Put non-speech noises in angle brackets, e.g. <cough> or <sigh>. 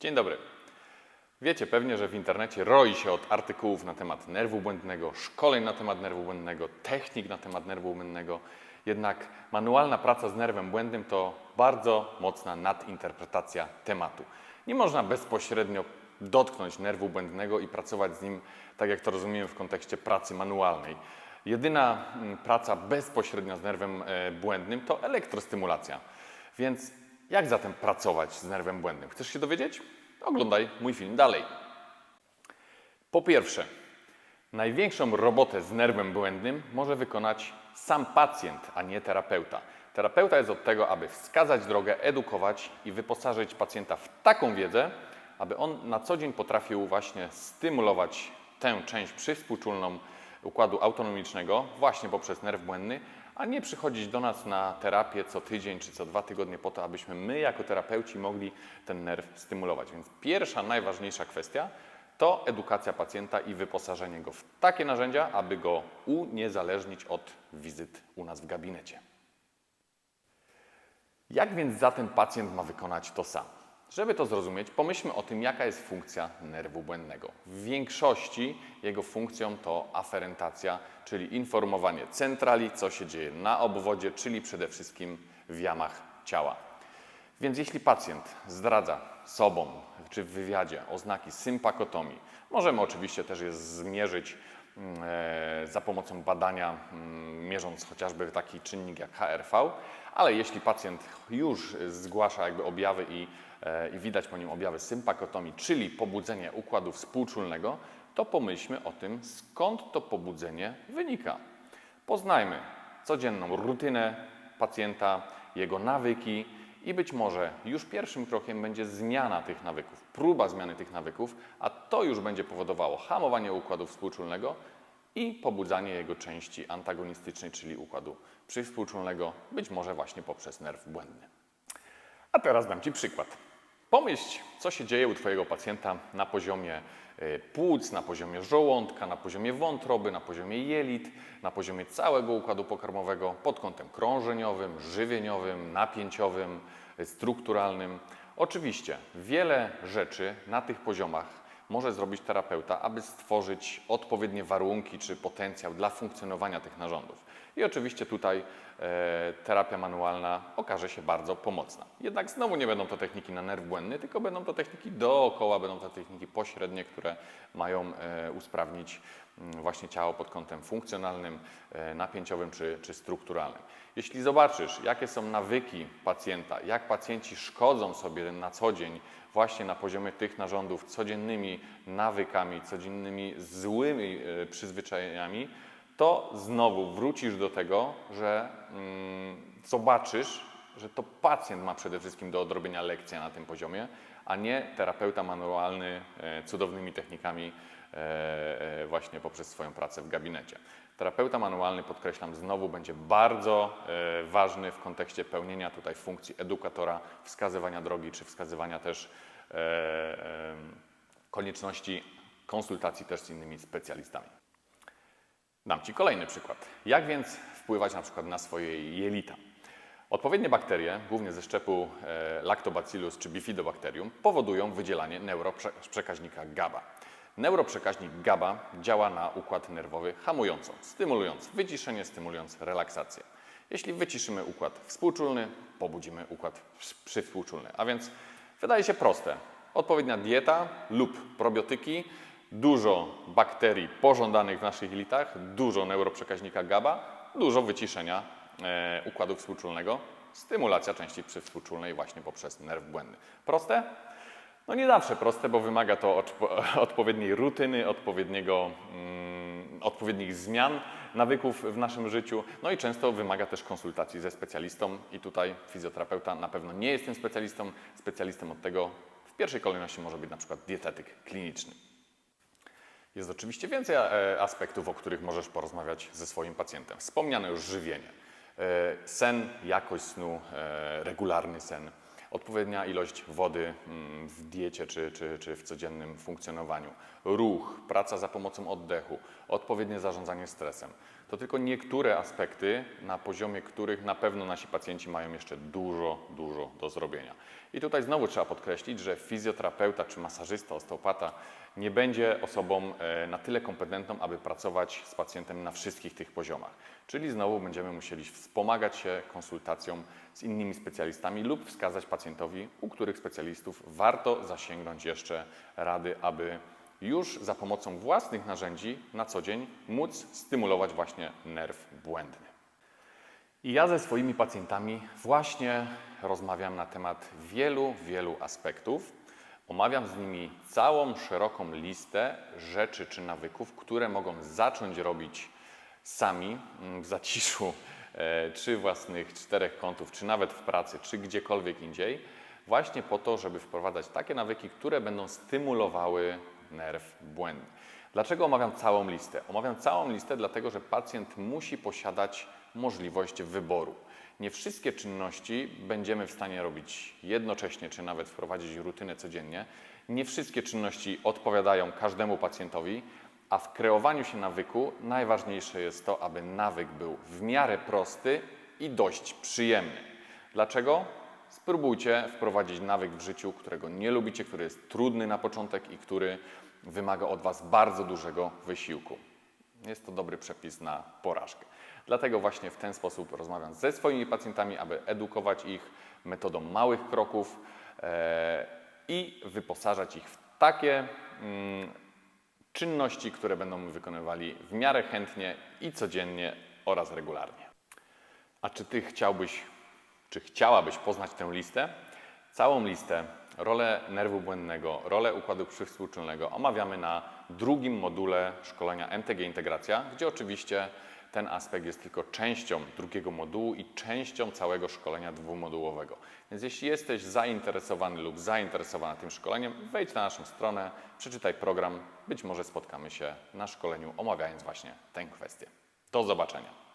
Dzień dobry. Wiecie pewnie, że w internecie roi się od artykułów na temat nerwu błędnego, szkoleń na temat nerwu błędnego, technik na temat nerwu błędnego. Jednak manualna praca z nerwem błędnym to bardzo mocna nadinterpretacja tematu. Nie można bezpośrednio dotknąć nerwu błędnego i pracować z nim tak, jak to rozumiemy w kontekście pracy manualnej. Jedyna mm, praca bezpośrednia z nerwem e, błędnym to elektrostymulacja. Więc jak zatem pracować z nerwem błędnym? Chcesz się dowiedzieć? Oglądaj mój film dalej. Po pierwsze, największą robotę z nerwem błędnym może wykonać sam pacjent, a nie terapeuta. Terapeuta jest od tego, aby wskazać drogę, edukować i wyposażyć pacjenta w taką wiedzę, aby on na co dzień potrafił właśnie stymulować tę część przywspółczulną układu autonomicznego właśnie poprzez nerw błędny, a nie przychodzić do nas na terapię co tydzień czy co dwa tygodnie po to, abyśmy my jako terapeuci mogli ten nerw stymulować. Więc pierwsza, najważniejsza kwestia to edukacja pacjenta i wyposażenie go w takie narzędzia, aby go uniezależnić od wizyt u nas w gabinecie. Jak więc zatem pacjent ma wykonać to sam? Żeby to zrozumieć, pomyślmy o tym, jaka jest funkcja nerwu błędnego. W większości jego funkcją to aferentacja, czyli informowanie centrali, co się dzieje na obwodzie, czyli przede wszystkim w jamach ciała. Więc jeśli pacjent zdradza sobą czy w wywiadzie oznaki sympakotomii, możemy oczywiście też je zmierzyć mm, e, za pomocą badania, mm, mierząc chociażby taki czynnik jak HRV, ale jeśli pacjent już zgłasza jakby objawy i, e, i widać po nim objawy sympakotomii, czyli pobudzenie układu współczulnego, to pomyślmy o tym, skąd to pobudzenie wynika. Poznajmy codzienną rutynę pacjenta, jego nawyki i być może już pierwszym krokiem będzie zmiana tych nawyków, próba zmiany tych nawyków, a to już będzie powodowało hamowanie układu współczulnego i pobudzanie jego części antagonistycznej, czyli układu przywspółczulnego, być może właśnie poprzez nerw błędny. A teraz dam Ci przykład. Pomyśl, co się dzieje u Twojego pacjenta na poziomie y, płuc, na poziomie żołądka, na poziomie wątroby, na poziomie jelit, na poziomie całego układu pokarmowego pod kątem krążeniowym, żywieniowym, napięciowym, strukturalnym. Oczywiście wiele rzeczy na tych poziomach może zrobić terapeuta, aby stworzyć odpowiednie warunki czy potencjał dla funkcjonowania tych narządów. I oczywiście tutaj e, terapia manualna okaże się bardzo pomocna. Jednak znowu nie będą to techniki na nerw błędny, tylko będą to techniki dookoła, będą to techniki pośrednie, które mają e, usprawnić mm, właśnie ciało pod kątem funkcjonalnym, e, napięciowym czy, czy strukturalnym. Jeśli zobaczysz, jakie są nawyki pacjenta, jak pacjenci szkodzą sobie na co dzień właśnie na poziomie tych narządów codziennymi nawykami, codziennymi złymi e, przyzwyczajeniami, to znowu wrócisz do tego, że mm, zobaczysz, że to pacjent ma przede wszystkim do odrobienia lekcja na tym poziomie, a nie terapeuta manualny e, cudownymi technikami e, e, właśnie poprzez swoją pracę w gabinecie. Terapeuta manualny, podkreślam, znowu będzie bardzo e, ważny w kontekście pełnienia tutaj funkcji edukatora, wskazywania drogi, czy wskazywania też e, e, konieczności konsultacji też z innymi specjalistami. Dam Ci kolejny przykład. Jak więc wpływać na przykład na swoje jelita? Odpowiednie bakterie, głównie ze szczepu e, Lactobacillus czy Bifidobacterium, powodują wydzielanie neuroprzekaźnika GABA. Neuroprzekaźnik GABA działa na układ nerwowy hamująco, stymulując wyciszenie, stymulując relaksację. Jeśli wyciszymy układ współczulny, pobudzimy układ przywspółczulny. A więc wydaje się proste. Odpowiednia dieta lub probiotyki dużo bakterii pożądanych w naszych jelitach, dużo neuroprzekaźnika GABA, dużo wyciszenia e, układu współczulnego, stymulacja części przywspółczulnej właśnie poprzez nerw błędny. Proste? No nie zawsze proste, bo wymaga to <laughs> odpowiedniej rutyny, odpowiedniego, mm, odpowiednich zmian nawyków w naszym życiu, no i często wymaga też konsultacji ze specjalistą i tutaj fizjoterapeuta na pewno nie jest tym specjalistą. Specjalistą od tego w pierwszej kolejności może być na przykład dietetyk kliniczny. Jest oczywiście więcej e, aspektów, o których możesz porozmawiać ze swoim pacjentem. Wspomniane już żywienie, e, sen, jakość snu, e, regularny sen, odpowiednia ilość wody mm, w diecie czy, czy, czy w codziennym funkcjonowaniu, ruch, praca za pomocą oddechu, odpowiednie zarządzanie stresem. To tylko niektóre aspekty, na poziomie których na pewno nasi pacjenci mają jeszcze dużo, dużo do zrobienia. I tutaj znowu trzeba podkreślić, że fizjoterapeuta czy masażysta, osteopata nie będzie osobą e, na tyle kompetentną, aby pracować z pacjentem na wszystkich tych poziomach. Czyli znowu będziemy musieli wspomagać się konsultacją z innymi specjalistami lub wskazać pacjentowi, u których specjalistów warto zasięgnąć jeszcze rady, aby już za pomocą własnych narzędzi na co dzień móc stymulować właśnie nerw błędny. I ja ze swoimi pacjentami właśnie rozmawiam na temat wielu, wielu aspektów. Omawiam z nimi całą szeroką listę rzeczy czy nawyków, które mogą zacząć robić sami w zaciszu, e, czy własnych czterech kątów, czy nawet w pracy, czy gdziekolwiek indziej, właśnie po to, żeby wprowadzać takie nawyki, które będą stymulowały nerw błędny. Dlaczego omawiam całą listę? Omawiam całą listę, dlatego że pacjent musi posiadać możliwość wyboru. Nie wszystkie czynności będziemy w stanie robić jednocześnie, czy nawet wprowadzić rutynę codziennie. Nie wszystkie czynności odpowiadają każdemu pacjentowi, a w kreowaniu się nawyku najważniejsze jest to, aby nawyk był w miarę prosty i dość przyjemny. Dlaczego? Spróbujcie wprowadzić nawyk w życiu, którego nie lubicie, który jest trudny na początek i który wymaga od Was bardzo dużego wysiłku. Jest to dobry przepis na porażkę. Dlatego właśnie w ten sposób rozmawiam ze swoimi pacjentami, aby edukować ich metodą małych kroków e, i wyposażać ich w takie mm, czynności, które będą wykonywali w miarę chętnie i codziennie oraz regularnie. A czy Ty chciałbyś, czy chciałabyś poznać tę listę? Całą listę, rolę nerwu błędnego, rolę układu przywspółczulnego omawiamy na drugim module szkolenia MTG Integracja, gdzie oczywiście ten aspekt jest tylko częścią drugiego modułu i częścią całego szkolenia dwumodułowego. Więc jeśli jesteś zainteresowany lub zainteresowana tym szkoleniem, wejdź na naszą stronę, przeczytaj program, być może spotkamy się na szkoleniu omawiając właśnie tę kwestię. Do zobaczenia.